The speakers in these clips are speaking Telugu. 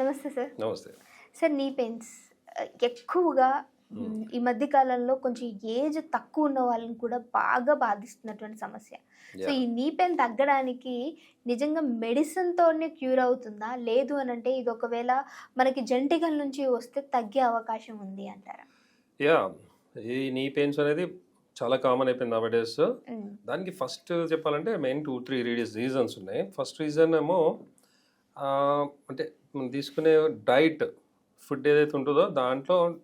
నమస్తే సార్. నమస్తే. సార్ నీ పెయిన్స్ ఎక్కువగా ఈ మధ్య కాలంలో కొంచెం ఏజ్ తక్కువ ఉన్న వాళ్ళని కూడా బాగా బాధిస్తున్నటువంటి సమస్య. సో. ఈ నీ పెయిన్ తగ్గడానికి నిజంగా మెడిసిన్ తోనే క్యూర్ అవుతుందా? లేదు అని అంటే ఇది ఒకవేళ మనకి జంటికల నుంచి వస్తే తగ్గే అవకాశం ఉంది అంటారా? యా ఈ నీ పెయిన్స్ అనేది చాలా కామన్ అయిపోయింది నవ డేస్ దానికి ఫస్ట్ చెప్పాలంటే మెయిన్ టూ త్రీ రీడీస్ రీజన్స్ ఉన్నాయి. ఫస్ట్ రీజన్ ఏమో అంటే మనం తీసుకునే డైట్ ఫుడ్ ఏదైతే ఉంటుందో దాంట్లో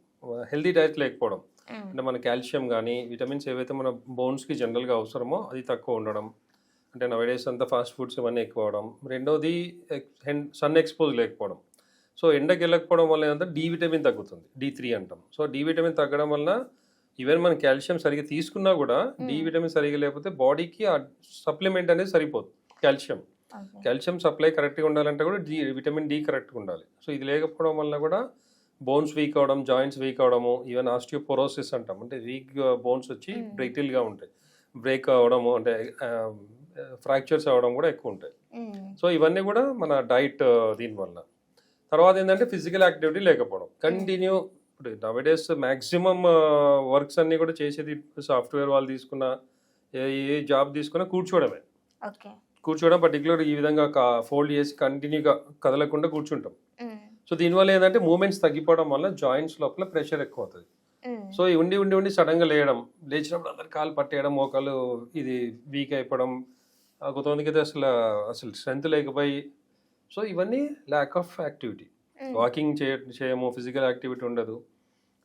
హెల్దీ డైట్ లేకపోవడం. అంటే మన కాల్షియం కానీ విటమిన్స్ ఏవైతే మన బోన్స్కి జనరల్గా అవసరమో అది తక్కువ ఉండడం. అంటే నవడేస్ అంతా ఫాస్ట్ ఫుడ్స్ ఇవన్నీ ఎక్కువ అవడం. రెండోది సన్ ఎక్స్పోజ్ లేకపోవడం. సో ఎండకి వెళ్ళకపోవడం వల్ల ఏంటంటే డి విటమిన్ తగ్గుతుంది. డి త్రీ అంటాం. సో డి విటమిన్ తగ్గడం వల్ల ఈవెన్ మన కాల్షియం సరిగ్గా తీసుకున్నా కూడా డి విటమిన్ సరిగ్గా లేకపోతే బాడీకి ఆ సప్లిమెంట్ అనేది సరిపోదు. కాల్షియం. కాల్షియం సప్లై కరెక్ట్గా ఉండాలంటే కూడా డి విటమిన్ డి కరెక్ట్గా ఉండాలి. సో ఇది లేకపోవడం వల్ల కూడా బోన్స్ వీక్ అవడం జాయింట్స్ వీక్ అవడము ఈవెన్ ఆస్టియోపోరోసిస్ అంటాం. అంటే వీక్ బోన్స్ వచ్చి. బ్రైటిల్గా ఉంటాయి. బ్రేక్ అవడము అంటే ఫ్రాక్చర్స్ అవ్వడం కూడా ఎక్కువ ఉంటాయి. సో ఇవన్నీ కూడా మన డైట్ దీనివల్ల తర్వాత ఏంటంటే ఫిజికల్ యాక్టివిటీ లేకపోవడం. కంటిన్యూ ఇప్పుడు నవడేస్ మ్యాక్సిమం వర్క్స్ అన్నీ కూడా చేసేది సాఫ్ట్వేర్ వాళ్ళు తీసుకున్న ఏ ఏ జాబ్ తీసుకున్నా కూర్చోవడమే. ఓకే. కూర్చోవడం పర్టికులర్ ఈ విధంగా ఫోల్డ్ చేసి కంటిన్యూగా కదలకుండా కూర్చుంటాం. సో దీనివల్ల ఏంటంటే మూమెంట్స్ తగ్గిపోవడం వల్ల జాయింట్స్ లోపల ప్రెషర్ ఎక్కువ అవుతుంది సో ఈ ఉండి ఉండి ఉండి సడన్గా లేయడం లేచినప్పుడు అందరు కాలు పట్టేయడం మోకాలు ఇది వీక్ అయిపోవడం కొంతమందికి అయితే అసలు అసలు స్ట్రెంత్ లేకపోయి సో ఇవన్నీ ల్యాక్ ఆఫ్ యాక్టివిటీ వాకింగ్ చేయ చేయము ఫిజికల్ యాక్టివిటీ ఉండదు.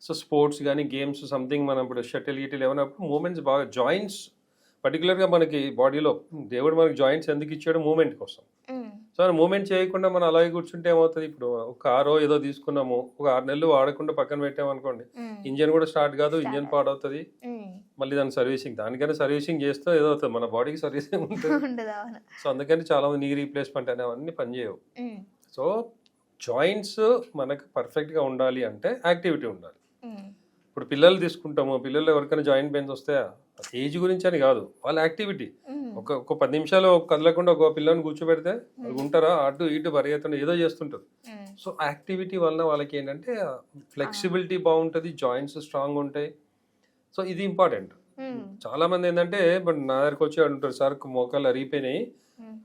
సో స్పోర్ట్స్ కానీ గేమ్స్ సంథింగ్ మనం ఇప్పుడు షటిల్ గిటిల్ ఏమైనప్పుడు మూమెంట్స్ బాగా జాయింట్స్ పర్టికులర్గా మనకి బాడీలో దేవుడు మనకి జాయింట్స్ ఎందుకు ఇచ్చాడు మూమెంట్ కోసం. సో మూమెంట్ చేయకుండా మనం అలాగే కూర్చుంటే ఏమవుతుంది? ఇప్పుడు ఒక కారో ఏదో తీసుకున్నాము ఒక ఆరు నెలలు వాడకుండా పక్కన పెట్టామనుకోండి ఇంజన్ కూడా స్టార్ట్ కాదు ఇంజన్. పాడవుతుంది. మళ్ళీ దాని సర్వీసింగ్ దానికైనా సర్వీసింగ్ చేస్తే ఏదో అవుతుంది మన బాడీకి సర్వీసింగ్ ఉంటుంది. సో అందుకని చాలా మంది నీ రీప్లేస్మెంట్ అనేవన్నీ పనిచేయవు సో జాయింట్స్ మనకు పర్ఫెక్ట్గా ఉండాలి అంటే యాక్టివిటీ ఉండాలి. ఇప్పుడు పిల్లలు తీసుకుంటాము పిల్లలు ఎవరికైనా జాయింట్ పెయిన్స్ వస్తాయా ఏజ్ గురించి అని కాదు వాళ్ళ యాక్టివిటీ. ఒక ఒక పది నిమిషాలు కదలకుండా ఒక పిల్లని కూర్చోబెడితే ఉంటారా? అటు ఇటు పరిగెత్తండి ఏదో చేస్తుంటారు. సో యాక్టివిటీ వలన వాళ్ళకి ఏంటంటే ఫ్లెక్సిబిలిటీ బాగుంటుంది జాయింట్స్ స్ట్రాంగ్ ఉంటాయి. సో ఇది ఇంపార్టెంట్. చాలా మంది ఏంటంటే ఇప్పుడు నా దగ్గరకు వచ్చి అంటారు సార్ మోకాలు అరిగిపోయినాయి.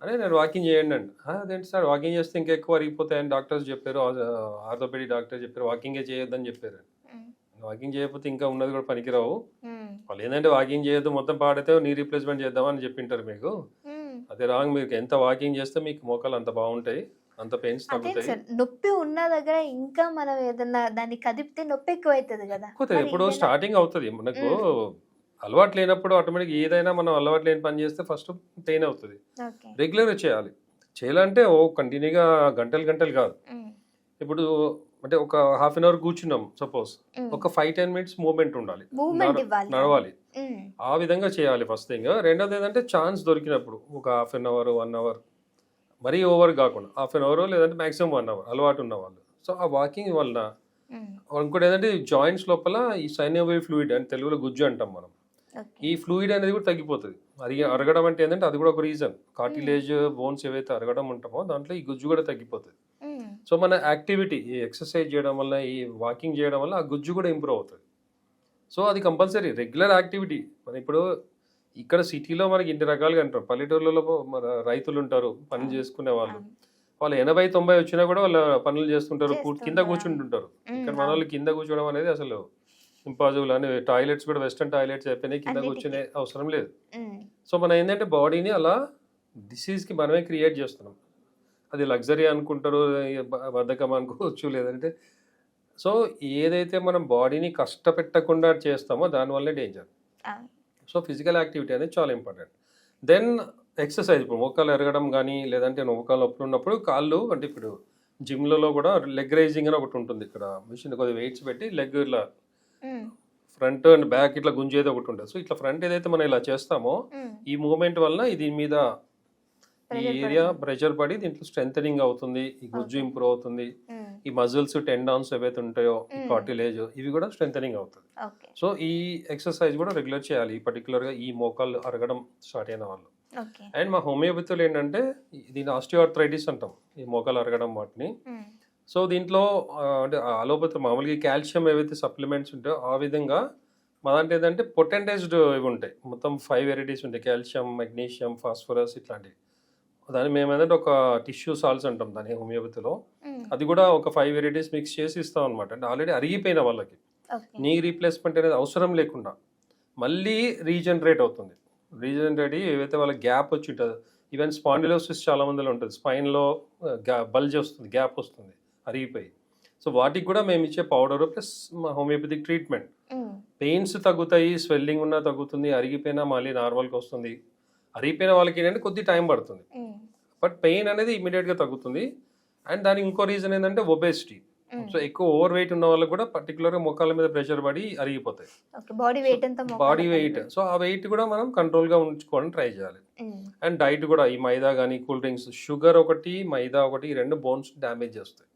అనే నేను వాకింగ్ చేయండి అండి "ఆ, అదేంటి సార్? వాకింగ్ చేస్తే ఇంకా ఎక్కువ అరిగిపోతాయని డాక్టర్స్ చెప్పారు ఆర్థోపెడిక్ డాక్టర్ చెప్పారు వాకింగే చేయొద్దని చెప్పారు. వాకింగ్ చేయకపోతే ఇంకా ఉన్నది కూడా పనికిరావు. వాళ్ళు ఏంటంటే వాకింగ్ చేయొద్దు మొత్తం పాడితే నీ రీప్లేస్మెంట్ చేద్దామని చెప్పింటారు మీకు. అదే రాంగ్ మీకు ఎంత వాకింగ్ చేస్తే మీకు మోకాలు అంత బాగుంటాయి అంత పెయిన్స్ నొప్పి ఉన్న దగ్గర ఇంకా మనం ఏదన్నా దాన్ని కదిపితే నొప్పి ఎక్కువ అవుతుంది కదా ఇలా- స్టార్టింగ్ అవుతుంది. మనకు అలవాటు లేనప్పుడు ఆటోమేటిక్ ఏదైనా మనం అలవాటు లేని పని చేస్తే ఫస్ట్ పెయిన్ అవుతుంది. రెగ్యులర్గా చేయాలి. చేయాలంటే ఓ కంటిన్యూగా గంటలు గంటలు కాదు. ఇప్పుడు అంటే ఒక హాఫ్ అన్ అవర్ కూర్చున్నాం సపోజ్. ఒక ఫైవ్ టెన్ మినిట్స్ మూమెంట్ ఉండాలి. నడవాలి. ఆ విధంగా చేయాలి ఫస్ట్ థింగ్ రెండోది ఏంటంటే ఛాన్స్ దొరికినప్పుడు ఒక half an hour one hour మరీ ఓవర్ కాకుండా హాఫ్ అన్ అవర్ లేదంటే మాక్సిమం వన్ అవర్ అలవాటు ఉన్న వాళ్ళు. సో ఆ వాకింగ్ వలన ఇంకోటి ఏంటంటే జాయింట్స్ లోపల ఈ సైనోవే ఫ్లూయిడ్ అని తెలుగులో గుజ్జు అంటాం మనం. ఈ ఫ్లూయిడ్ అనేది కూడా తగ్గిపోతుంది. అరిగి అరగడం అంటే ఏంటంటే అది కూడా ఒక రీజన్ కార్టిలేజ్ బోన్స్ ఏవైతే అరగడం ఉంటామో దాంట్లో ఈ గుజ్జు కూడా తగ్గిపోతుంది. సో మన యాక్టివిటీ ఈ ఎక్సర్సైజ్ చేయడం వల్ల ఈ వాకింగ్ చేయడం వల్ల ఆ గుజ్జు కూడా ఇంప్రూవ్ అవుతుంది. సో అది కంపల్సరీ రెగ్యులర్ యాక్టివిటీ. మన ఇప్పుడు ఇక్కడ సిటీలో మనకి ఇన్ని రకాలుగా అంటారు. పల్లెటూర్లలో మన రైతులు ఉంటారు పనులు చేసుకునే వాళ్ళు. వాళ్ళు ఎనభై తొంభై వచ్చినా కూడా వాళ్ళ పనులు చేస్తుంటారు కింద. కూర్చుంటుంటారు. ఇక్కడ మన వాళ్ళు కింద కూర్చోవడం అనేది అసలు ఇంపాసిబుల్ అని టాయిలెట్స్ కూడా వెస్టర్న్ టాయిలెట్స్ అయిపోయినాయి కింద. కూర్చునే అవసరం లేదు. సో మనం ఏంటంటే బాడీని అలా డిసీజ్కి మనమే క్రియేట్ చేస్తున్నాం. అది లగ్జరీ అనుకుంటారు బద్ధకం అనుకోవచ్చు లేదంటే. సో ఏదైతే మనం బాడీని కష్టపెట్టకుండా చేస్తామో దానివల్లే డేంజర్. సో ఫిజికల్ యాక్టివిటీ అనేది చాలా ఇంపార్టెంట్. దెన్ ఎక్సర్సైజ్ ఇప్పుడు మోకాలు ఎరగడం కానీ లేదంటే మోకాలు నొప్పులు ఉన్నప్పుడు కాళ్ళు అంటే ఇప్పుడు జిమ్లలో కూడా లెగ్ రైజింగ్ అని ఒకటి ఉంటుంది ఇక్కడ. మిషన్ కొద్దిగా వెయిట్స్ పెట్టి లెగ్ ఇట్లా మ్, ఫ్రంట్ అండ్ బ్యాక్ ఇట్లా గుంజేది ఒకటి ఉంటుంది. సో ఇట్లా ఫ్రంట్ ఏదైతే మనం ఇలా చేస్తామో ఈ మూమెంట్ వలన దీని మీద ఈ ఏరియా. ప్రెషర్ పడి దీంట్లో స్ట్రెంగ్ అవుతుంది ఈ గుజ్జు. ఇంప్రూవ్ అవుతుంది ఈ మజిల్స్ టెండాన్స్ ఏవైతే ఉంటాయో ఈ. కార్టిలేజ్ ఇవి కూడా స్ట్రెంగ్ అవుతుంది. సో ఈ ఎక్సర్సైజ్ కూడా రెగ్యులర్ చేయాలి. ఈ particular గా ఈ మోకాళ్ళు అరగడం స్టార్ట్ అయిన వాళ్ళు. అండ్ మా హోమియోపతిలో ఏంటంటే దీని ఆస్టియోఆర్థరైటిస్ అంటాం. ఈ మోకాలు అరగడం వాటిని. సో దీంట్లో అంటే అలోపతి మామూలుగా కాల్షియం ఏవైతే సప్లిమెంట్స్ ఉంటాయో ఆ విధంగా మా దాంట్లో ఏంటంటే పొటెంటైజ్డ్ ఇవి ఉంటాయి. మొత్తం ఫైవ్ వెరైటీస్ ఉంటాయి. కాల్షియం మెగ్నీషియం ఫాస్ఫరస్ ఇట్లాంటివి. దాన్ని మేము ఏంటంటే ఒక టిష్యూ సాల్స్ అంటాం దాని హోమియోపతిలో. అది కూడా ఒక ఫైవ్ వెరైటీస్ మిక్స్ చేసి ఇస్తాం అనమాట అంటే ఆల్రెడీ అరిగిపోయిన వాళ్ళకి. నీ రీప్లేస్మెంట్ అనేది అవసరం లేకుండా మళ్ళీ రీజనరేట్ అవుతుంది. రీజనరేట్ అయ్యి ఏవైతే వాళ్ళకి గ్యాప్ వచ్చి ఉంటుందో ఈవెన్ స్పాండిలోసిస్ చాలా మందిలో ఉంటుంది. స్పైన్లో గ్యా బల్జ్ వస్తుంది గ్యాప్ వస్తుంది అరిగిపోయి. సో వాటికి కూడా మేము ఇచ్చే powder plus homeopathic treatment. Pains తగ్గుతాయి స్వెల్లింగ్ ఉన్నా తగ్గుతుంది అరిగిపోయినా మళ్ళీ నార్మల్కి వస్తుంది. అరిగిపోయిన వాళ్ళకి ఏంటంటే కొద్ది టైం పడుతుంది. బట్ పెయిన్ అనేది ఇమీడియట్గా తగ్గుతుంది అండ్ దానికి ఇంకో రీజన్ ఏంటంటే ఒబేసిటీ. సో ఎక్కువ ఓవర్ వెయిట్ ఉన్న వాళ్ళకి కూడా పర్టికులర్గా మొక్కల మీద ప్రెషర్ పడి అరిగిపోతాయి body weight body? Weight so ఆ వెయిట్ కూడా మనం కంట్రోల్గా ఉంచుకోవడం ట్రై చేయాలి. అండ్ డైట్ కూడా ఈ మైదా కానీ కూల్ డ్రింక్స్ షుగర్ ఒకటి మైదా ఒకటి ఈ రెండు బోన్స్ డ్యామేజ్ చేస్తాయి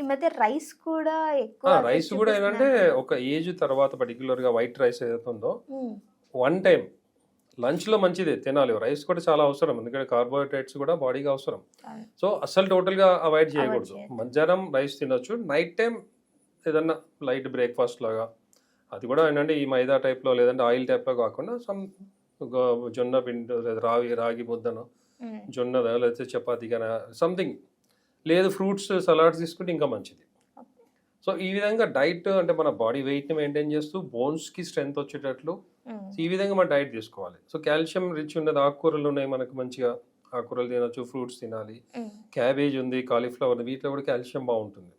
ఈ మధ్య రైస్ కూడా ఎక్కువ రైస్ కూడా ఏంటంటే. ఒక ఏజ్ తర్వాత పర్టికులర్గా వైట్ రైస్ ఏదైతే ఉందో. వన్ టైం లంచ్లో మంచిదే తినాలి. రైస్ కూడా చాలా అవసరం. ఎందుకంటే కార్బోహైడ్రేట్స్ కూడా బాడీకి అవసరం. సో అసలు టోటల్గా అవాయిడ్ చేయకూడదు. మధ్యాహ్నం రైస్ తినొచ్చు. నైట్ టైం ఏదన్నా లైట్ బ్రేక్ఫాస్ట్ లాగా. అది కూడా ఏంటంటే ఈ మైదా టైప్లో లేదంటే ఆయిల్ టైప్లో కాకుండా సమ్ జొన్న పిండి లేదా రాగి రాగి ముద్దను మ్మ్. జొన్న లేకపోతే చపాతీ కానీ సంథింగ్ లేదు ఫ్రూట్స్ సలాడ్స్ తీసుకుంటే ఇంకా మంచిది. సో ఈ విధంగా డైట్ అంటే మన బాడీ వెయిట్ని మెయింటైన్ చేస్తూ బోన్స్కి స్ట్రెంగ్త్ వచ్చేటట్లు మ్మ్. ఈ విధంగా మన డైట్ తీసుకోవాలి సో కాల్షియం రిచ్ ఉన్నది ఆకుకూరలు ఉన్నాయి మనకు మంచిగా. ఆకుకూరలు తినొచ్చు ఫ్రూట్స్ తినాలి. క్యాబేజ్ ఉంది కాలీఫ్లవర్ వీటిలో కూడా కాల్షియం బాగుంటుంది.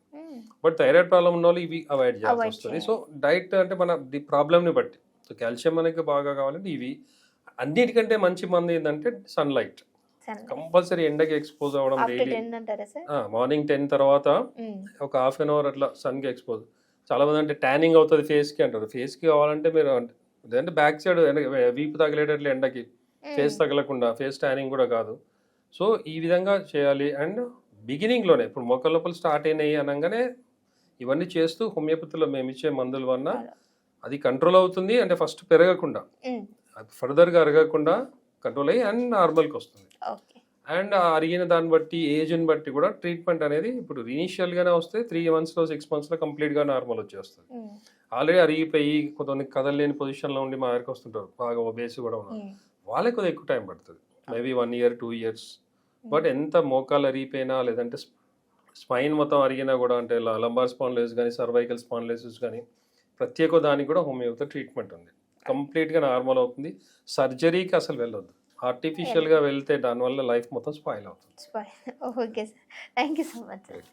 బట్ థైరాయిడ్ ప్రాబ్లం ఉన్న వాళ్ళు ఇవి అవాయిడ్ చేయాల్సి వస్తుంది. సో డైట్ అంటే మన ది ప్రాబ్లమ్ని బట్టి. సో కాల్షియం మనకి బాగా కావాలంటే ఇవి అన్నిటికంటే మంచి మంది ఏంటంటే సన్లైట్ సరే కంపల్సరీ ఎండకి ఎక్స్పోజ్ అవ్వడం డైలీ మార్నింగ్ టెన్ తర్వాత మ్మ్. ఒక హాఫ్ అన్ అవర్ అట్లా సన్కి ఎక్స్పోజ్ చాలా మంది అంటే ట్యానింగ్ అవుతుంది ఫేస్కి అంటారు. ఫేస్కి కావాలంటే మీరు అంటే బ్యాక్ సైడ్ వీపు తగిలేటట్లు ఎండకి. ఫేస్ తగలకుండా ఫేస్ ట్యానింగ్ కూడా కాదు. సో ఈ విధంగా చేయాలి. అండ్ బిగినింగ్లోనే ఇప్పుడు మొక్కల లోపల స్టార్ట్ అయినాయి అనగానే ఇవన్నీ చేస్తూ హోమియోపతిలో మేము ఇచ్చే మందుల వల్ల అది కంట్రోల్ అవుతుంది. అంటే ఫస్ట్ పెరగకుండా ఫర్దర్గా అరగకుండా కంట్రోల్ అయ్యి అండ్ నార్మల్కి వస్తుంది. ఓకే. అండ్ ఆ అరిగిన దాన్ని బట్టి ఏజ్ని బట్టి కూడా ట్రీట్మెంట్ అనేది ఇప్పుడు ఇనీషియల్గానే వస్తే త్రీ మంత్స్లో సిక్స్ మంత్స్లో కంప్లీట్గా నార్మల్ వచ్చేస్తుంది. ఆల్రెడీ అరిగిపోయి కొంతమంది కదలలేని పొజిషన్లో ఉండి మా దగ్గరికి వస్తుంటారు. బాగా ఒబేసి కూడా ఉన్నారు. వాళ్ళకి కొద్దిగా ఎక్కువ టైం పడుతుంది. Maybe one year two years but ఎంత మోకాలు అరిగిపోయినా లేదంటే స్పైన్ మొత్తం అరిగినా కూడా అంటే లంబార్ స్పాన్లెస్ కానీ సర్వైకల్ స్పాన్లెసెస్ కానీ ప్రత్యేక దానికి కూడా హోమియోపతి ట్రీట్మెంట్ ఉంది. కంప్లీట్గా నార్మల్ అవుతుంది. సర్జరీకి అసలు వెళ్ళొద్దు. ఆర్టిఫిషియల్గా వెళ్తే దానివల్ల లైఫ్ మొత్తం స్పాయిల్ అవుతుంది. Okay sir thank you so much sir